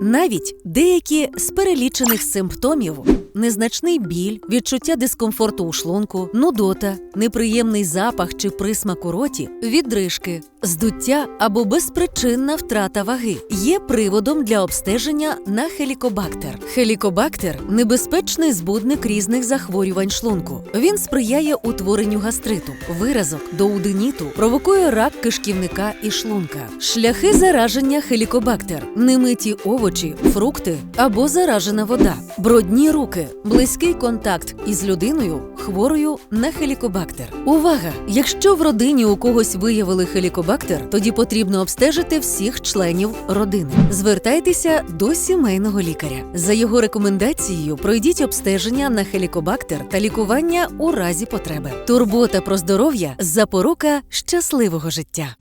Навіть деякі з перелічених симптомів незначний біль, відчуття дискомфорту у шлунку, нудота, неприємний запах чи присмак у роті, відрижки, здуття або безпричинна втрата ваги є приводом для обстеження на хелікобактер. Хелікобактер небезпечний збудник різних захворювань шлунку. Він сприяє утворенню гастриту, виразок, доудиніту, провокує рак кишківника і шлунка. Шляхи зараження хелікобактер, немиті овочі, фрукти або заражена вода, брудні руки, близький контакт із людиною, хворою на хелікобактер. Увага! Якщо в родині у когось виявили хелікобактер, тоді потрібно обстежити всіх членів родини. Звертайтеся до сімейного лікаря. За його рекомендацією пройдіть обстеження на хелікобактер та лікування у разі потреби. Турбота про здоров'я запорука щасливого життя.